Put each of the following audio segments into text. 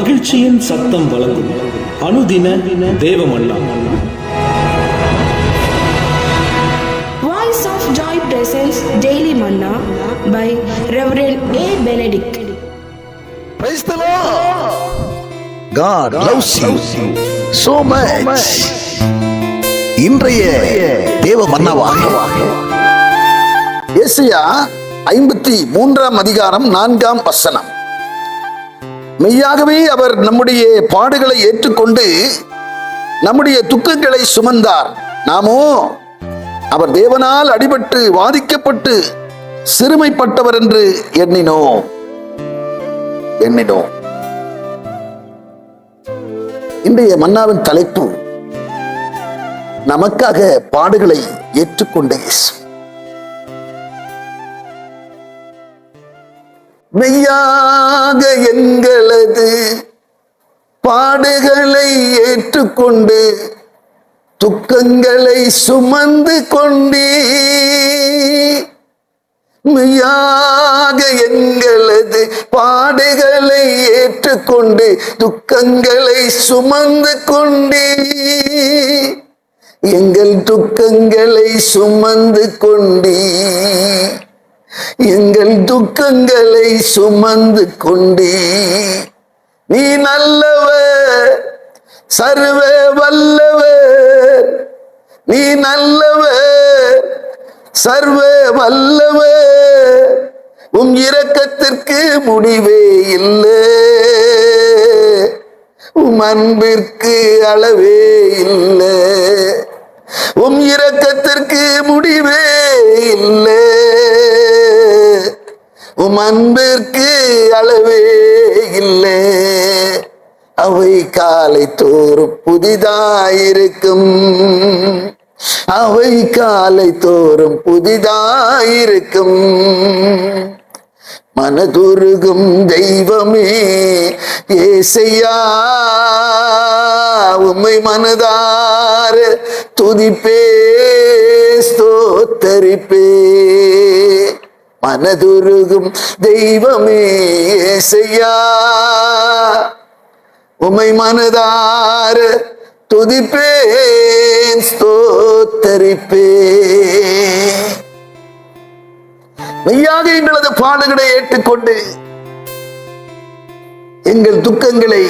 மகிழ்ச்சியின் சத்தம் வழங்கும் அனுதின தேவமல்லா of Joy presents Daily Manna by Reverend A. Benedict. Praise the Lord. God loves you so much. இன்றைய தேவ மன்னவாக ஏசியா ஐம்பத்தி மூன்றாம் அதிகாரம் நான்காம் வசனம் மெய்யாகவே அவர் நம்முடைய பாடுகளை ஏற்றுக்கொண்டு நம்முடைய துக்கங்களை சுமந்தார். நாமோ அவர் தேவனால் அடிபட்டு வாதிக்கப்பட்டு சிறுமைப்பட்டவர் என்று எண்ணினோம். எண்ணினோம். இன்றைய மன்னாவின் தலைப்பு நமக்காக பாடுகளை ஏற்றுக்கொண்ட இயேசு மெய்யாக எங்களது பாடுகளை ஏற்றுக்கொண்டு துக்கங்களை சுமந்து கொண்டே மெய்யாக எங்களது பாடுகளை ஏற்றுக்கொண்டு துக்கங்களை சுமந்து கொண்டே எங்கள் துக்கங்களை சுமந்து கொண்டே எங்கள் துக்கங்களை சுமந்து கொண்டே. நீ நல்லவர் சர்வ வல்லவர். நீ நல்லவர் சர்வ வல்லவர். உம் இரக்கத்திற்கு முடிவே இல்லை. உம் அன்பிற்கு அளவே இல்லை. உம் இரக்கத்திற்கு முடிவே இல்லை. உம் அன்பிற்கு அளவே இல்லை. அவை காலை தோறும் புதிதாயிருக்கும். அவை காலை தோறும் புதிதாயிருக்கும். மனதுருகும் தெய்வமே ஏசையா உம்மை மனதார துதிப்பே ஸ்தோத்தரிப்பே. மனதுருகும் தெய்வமே செய்யா உம்மை மனதார துதிப்பேன் ஸ்தோத்தரிப்பேன். மெய்யாக எங்களது பாடுகளை ஏற்றுக்கொண்டு எங்கள் துக்கங்களை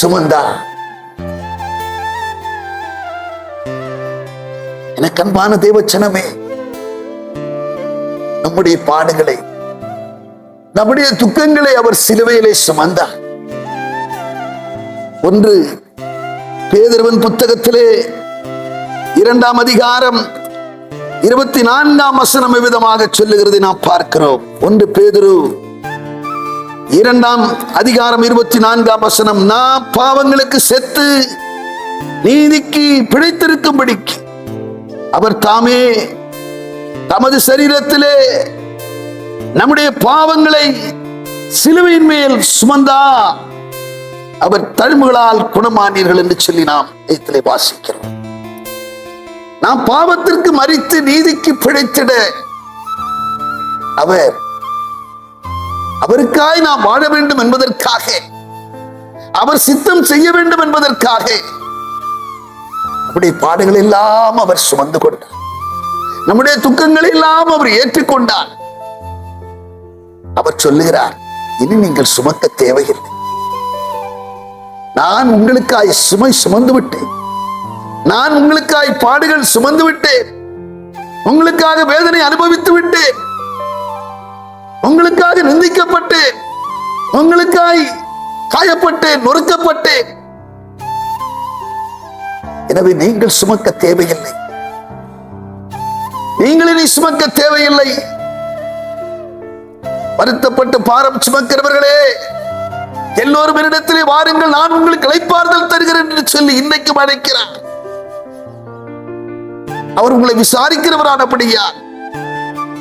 சுமந்தார். எனக்கு அன்பான தேவச்சனமே நம்முடைய பாடுகளை நம்முடைய துக்கங்களை அவர் சிலுவையிலே சுமந்தார். ஒன்று பேதர்வன் புத்தகத்திலே இரண்டாம் அதிகாரம் இருபத்தி நான்காம் வசனம் விதமாக சொல்லுகிறது நாம் பார்க்கிறோம். ஒன்று பேதுரு இரண்டாம் அதிகாரம் இருபத்தி நான்காம் வசனம் நான் பாவங்களுக்கு செத்து நீதிக்கு பிழைத்திருக்கும்படிக்கு அவர் தாமே தமது சரீரத்திலே நம்முடைய பாவங்களை சிலுவையின் மேல் சுமந்தா அவர் தழும்புகளால் குணமானீர்கள் என்று சொல்லி நாம் இதிலே வாசிக்கிறோம். நாம் பாவத்திற்கு மறித்து நீதிக்கு பிழைத்திட அவர் அவருக்காய் நாம் வாழ வேண்டும் என்பதற்காக அவர் சித்தம் செய்ய வேண்டும் என்பதற்காக அப்படி பாடுகள் எல்லாம் அவர் சுமந்து கொண்டார். நம்முடைய துக்கங்களை எல்லாம் அவர் ஏற்றுக்கொண்டார். அவர் சொல்லுகிறார் இனி நீங்கள் சுமக்க தேவையில்லை. நான் உங்களுக்காய் சுமை சுமந்து விட்டேன். நான் உங்களுக்காய் பாடுகள் சுமந்து விட்டேன். உங்களுக்காக வேதனை அனுபவித்து விட்டேன். உங்களுக்காக நிந்திக்கப்பட்டேன். உங்களுக்காய் காயப்பட்டேன் நொறுக்கப்பட்டேன். எனவே நீங்கள் சுமக்க தேவையில்லை. நீங்கள் இனி சுமக்க தேவையில்லை. வருத்தப்பட்டு பாரம் சுமக்கிறவர்களே எல்லோரும் என்னிடத்திலே வாருங்கள் நான் உங்களுக்கு இழைப்பார்தல் தருகிறேன் என்று சொல்லி இன்னைக்கும் அழைக்கிறார். அவர் உங்களை விசாரிக்கிறவரானபடியா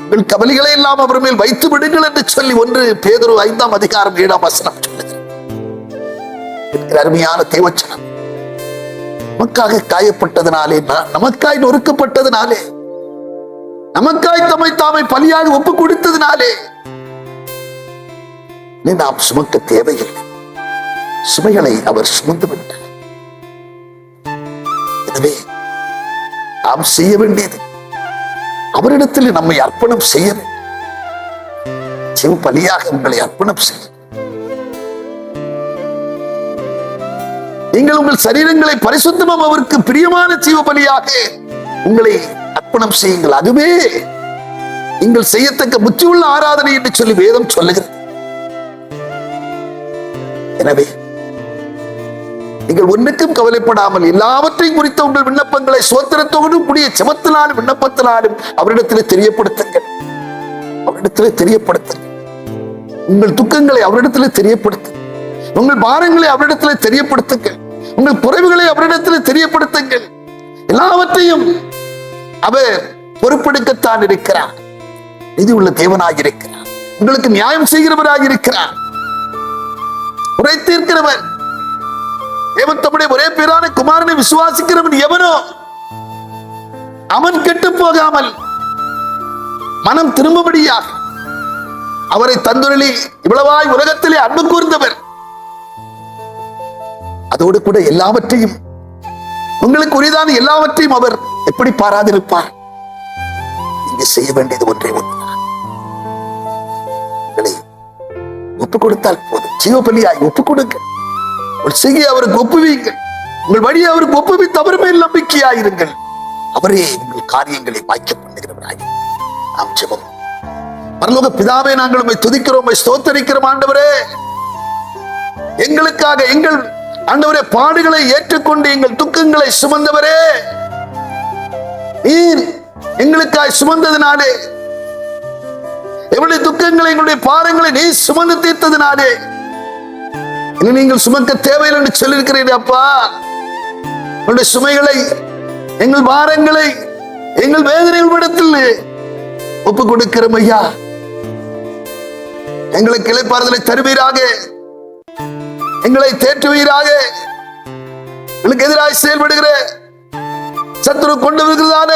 உங்கள் கவலைகளை எல்லாம் அவர் மேல் வைத்து விடுங்கள் என்று சொல்லி ஒன்று பேதொரு ஐந்தாம் அதிகாரம் ஏழாம் வசனம் சொல்லுது அருமையான தேவச்சனம் நமக்காக காயப்பட்டதுனாலே நமக்காய் நொறுக்கப்பட்டதுனாலே நமக்காய் தம்மை தாமை பலியாக ஒப்பு கொடுத்ததினாலே நாம் சுமக்க தேவையில்லை. சுமைகளை அவர் சுமந்து விட்டார். எனவே நாம் செய்ய வேண்டியது அவரிடத்தில் நம்மை அர்ப்பணம் செய்ய வேண்டும். பலியாக உங்களை அர்ப்பணம் செய்ய நீங்கள் உங்கள் சரீரங்களை பரிசுத்தமும் அவருக்கு பிரியமான ஜீவ பலியாக உங்களை அர்ப்பணம் செய்யுங்கள். அதுவே நீங்கள் செய்யத்தக்க புத்தியுள்ள ஆராதனை என்று சொல்லி வேதம் சொல்லுகிறது. எனவே நீங்கள் ஒன்றுக்கும் கவலைப்படாமல் எல்லாவற்றையும் குறித்த உங்கள் விண்ணப்பங்களை சுதந்திரத்தோடு கூடிய செமத்தினாலும் விண்ணப்பத்தினாலும் அவரிடத்தில் தெரியப்படுத்துங்கள். அவரிடத்தில் தெரியப்படுத்துங்கள். உங்கள் துக்கங்களை அவரிடத்தில் தெரியப்படுத்துங்கள். உங்கள் பாரங்களை அவரிடத்தில் தெரியப்படுத்துங்கள். உங்கள் குறைவுகளை அவரிடத்தில் தெரியப்படுத்துங்கள். எல்லாவற்றையும் அவர் பொறுப்பெடுக்கத்தான் இருக்கிறார். நிதி உள்ள தேவனாக இருக்கிறார் உங்களுக்கு நியாயம் செய்கிறவராக இருக்கிறார் குறை தீர்க்கிறவர். தேவன் தம்முடைய ஒரே பேரான குமாரனை விசுவாசிக்கிறவன் எவனோ அவன் கெட்டு போகாமல் மனம் திரும்பபடியாக அவரை தந்துருளி இவ்வளவாய் உலகத்திலே அன்பு கூர்ந்தவர். அதோடு கூட எல்லாவற்றையும் உங்களுக்கு உரிதான எல்லாவற்றையும் அவர் எப்படி பாராதிருப்பார்? நீங்க செய்ய வேண்டியது ஒன்றே ஒன்றுதான் ஒப்பு கொடுத்தால் போதும். ஜீவபலியாய் ஒப்பு கொடுங்க உங்கள் செய்ய அவருக்கு ஒப்புவீங்க உங்கள் வழியை அவருக்கு ஒப்புவித்து அவர் மேல் நம்பிக்கையாயிருங்கள் அவரே உங்கள் காரியங்களை வாய்க்க பண்ணுகிறவராய். நாம் ஜெபம். பரலோக பிதாவே நாங்கள் உண்மை துதிக்கிறோம் ஸ்தோத்தரிக்கிறோம் ஆண்டவரே. எங்களுக்காக எங்கள் ஆண்டவரே பாடுகளை ஏற்றுக்கொண்டு எங்கள் துக்கங்களை சுமந்தவரே. நீர் எங்களுக்காய் சுமந்ததினாலே எங்களுடைய துக்கங்களை எங்களுடைய பாரங்களை நீ சுமந்து தீர்த்ததினாலே இனி நீங்கள் சுமக்க தேவையில்லை என்று சொல்லியிருக்கிறீர்கள் அப்பா. உங்களுடைய சுமைகளை எங்கள் பாரங்களை எங்கள் வேதனை உடத்தில் ஒப்பு கொடுக்கிறோம் ஐயா. எங்களுக்கு இளைப்பாறுதலை தருவீராக. எங்களை தேற்றுவீராக. எங்களுக்கு எதிராக செயல்படுகிற சத்துரு கொண்டு வருகிறதான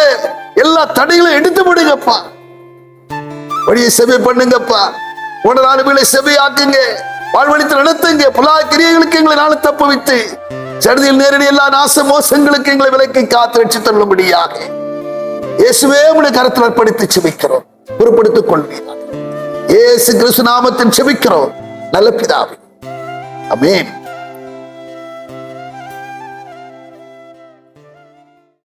எல்லா தடைகளும் எடுத்து விடுங்கப்பா வழியை செவி பண்ணுங்கப்பா. உடனாளுகளை செவியாக்குங்க. வாழ்வழித்து நடத்துங்க. புலா கிரியைகளுக்கு எங்களை நாள தப்பு வைத்து சடுதியில் நேரடி எல்லா நாச மோசங்களுக்கு எங்களை விலக்கி காத்து ரட்சி தள்ளும்படியாக இயேசுவே உடைய கருத்தில் அர்ப்பணித்து செபிக்கிறோம். பொறுப்படுத்திக் கொள்வீர்கள் இயேசு கிறிஸ்து நாமத்தில் செபிக்கிறோம். நல்ல பிதாவே. அமேன்